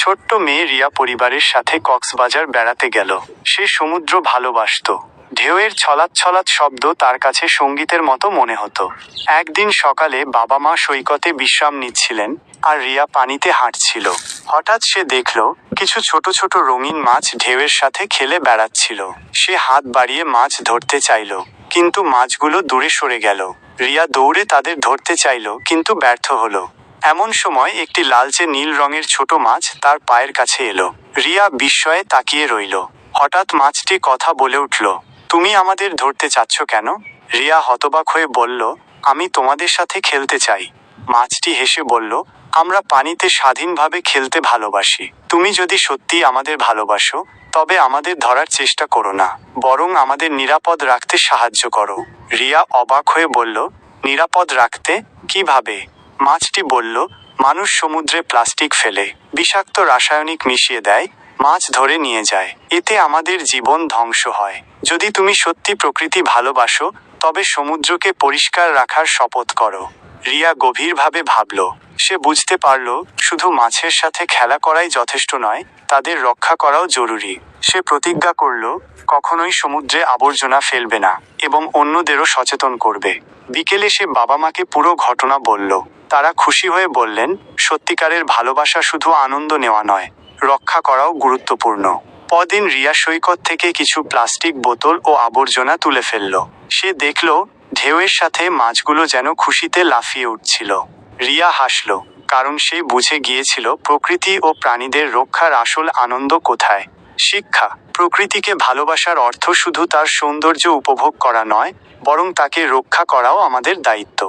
ছোট্ট মেয়ে রিয়া পরিবারের সাথে কক্সবাজার বেড়াতে গেল। সে সমুদ্র ভালোবাসতো। ঢেউয়ের ছলাৎ ছলাৎ শব্দ তার কাছে সঙ্গীতের মতো মনে হতো। একদিন সকালে বাবা মা সৈকতে বিশ্রাম নিচ্ছিলেন আর রিয়া পানিতে হাঁটছিল। হঠাৎ সে দেখল, কিছু ছোট ছোট রঙিন মাছ ঢেউয়ের সাথে খেলে বেড়াচ্ছিল। সে হাত বাড়িয়ে মাছ ধরতে চাইল, কিন্তু মাছগুলো দূরে সরে গেল। রিয়া দৌড়ে তাদের ধরতে চাইল, কিন্তু ব্যর্থ হলো। এমন সময় একটি লালচে নীল রঙের ছোট মাছ তার পায়ের কাছে এলো। রিয়া বিস্ময়ে তাকিয়ে রইল। হঠাৎ মাছটি কথা বলে উঠল, তুমি আমাদের ধরতে চাচ্ছ কেন? রিয়া হতবাক হয়ে বলল, আমি তোমাদের সাথে খেলতে চাই। মাছটি হেসে বলল, আমরা পানিতে স্বাধীনভাবে খেলতে ভালোবাসি। তুমি যদি সত্যি আমাদের ভালোবাসো, তবে আমাদের ধরার চেষ্টা করো না, বরং আমাদের নিরাপদ রাখতে সাহায্য করো। রিয়া অবাক হয়ে বলল, নিরাপদ রাখতে? কীভাবে? মাছটি বলল, মানুষ সমুদ্রে প্লাস্টিক ফেলে, বিষাক্ত রাসায়নিক মিশিয়ে দেয়, মাছ ধরে নিয়ে যায়। এতে আমাদের জীবন ধ্বংস হয়। যদি তুমি সত্যি প্রকৃতি ভালোবাসো, তবে সমুদ্রকে পরিষ্কার রাখার শপথ করো। রিয়া গভীরভাবে ভাবল। সে বুঝতে পারল, শুধু মাছের সাথে খেলা করাই যথেষ্ট নয়, তাদের রক্ষা করাও জরুরি। সে প্রতিজ্ঞা করল, কখনোই সমুদ্রে আবর্জনা ফেলবে না এবং অন্যদেরও সচেতন করবে। বিকেলে সে বাবা মাকে পুরো ঘটনা বলল। তারা খুশি হয়ে বললেন, সত্যিকারের ভালোবাসা শুধু আনন্দ নেওয়া নয়, রক্ষা করাও গুরুত্বপূর্ণ। পদিন রিয়া সৈকত থেকে কিছু প্লাস্টিক বোতল ও আবর্জনা তুলে ফেলল। সে দেখল, ঢেউয়ের সাথে মাছগুলো যেন খুশিতে লাফিয়ে উঠছিল। রিয়া হাসল, কারণ সে বুঝে গিয়েছিল প্রকৃতি ও প্রাণীদের রক্ষার আসল আনন্দ কোথায়। শিক্ষা, প্রকৃতিকে ভালোবাসার অর্থ শুধু তার সৌন্দর্য উপভোগ করা নয়, বরং তাকে রক্ষা করাও আমাদের দায়িত্ব।